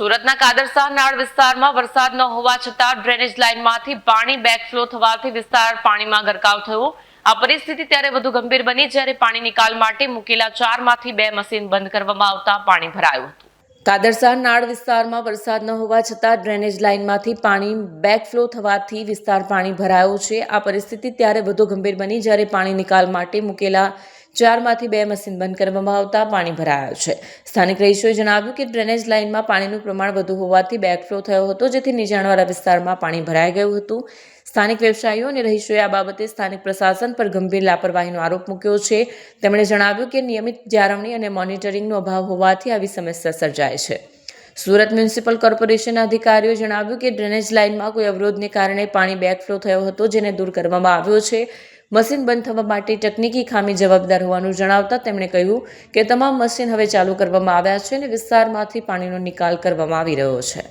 સુરતના કાદરસા નાળ વિસ્તારમાં વરસાદ ન હોવા છતાં ડ્રેનેજ લાઇનમાંથી પાણી બેકફ્લો થવાથી વિસ્તાર પાણીમાં ગરકાવ થયો. આ પરિસ્થિતિ ત્યારે વધુ ગંભીર બની જ્યારે પાણી નિકાલ માટે મૂકેલા ચારમાંથી બે મશીન બંધ કરવામાં આવતા પાણી ભરાયું હતું. કાદરસા નાળ વિસ્તારમાં વરસાદ ન હોવા છતાં ડ્રેનેજ લાઇનમાંથી પાણી બેકફ્લો થવાથી વિસ્તાર પાણી ભરાયો છે. આ પરિસ્થિતિ ત્યારે વધુ ગંભીર બની જ્યારે પાણી નિકાલ માટે મૂકેલા ચારમાંથી બે મશીન બંધ કરવામાં આવતા પાણી ભરાયા છે. સ્થાનિક રહીશોએ જણાવ્યું કે ડ્રેનેજ લાઇનમાં પાણીનું પ્રમાણ વધુ હોવાથી બેકફ્લો થયો હતો, જેથી નીચાણવાળા વિસ્તારમાં પાણી ભરાઈ ગયું હતું. સ્થાનિક વ્યવસાયીઓ અને રહીશોએ આ બાબતે સ્થાનિક પ્રશાસન પર ગંભીર લાપરવાહીનો આરોપ મૂક્યો છે. તેમણે જણાવ્યું કે નિયમિત જાળવણી અને મોનિટરિંગનો અભાવ હોવાથી આવી સમસ્યા સર્જાય છે. સુરત મ્યુનિસિપલ કોર્પોરેશનના અધિકારીઓએ જણાવ્યું કે ડ્રેનેજ લાઇનમાં કોઈ અવરોધને કારણે પાણી બેકફ્લો થયો હતો, જેને દૂર કરવામાં આવ્યો છે. મશીન બંધ થવા માટે તકનીકી ખામી જવાબદાર હોવાનું જણાવતા તેમણે કહ્યું કે તમામ મશીન હવે ચાલુ કરવામાં આવ્યા છે અને વિસ્તારમાંથી પાણીનો નિકાલ કરવામાં આવી રહ્યો છે.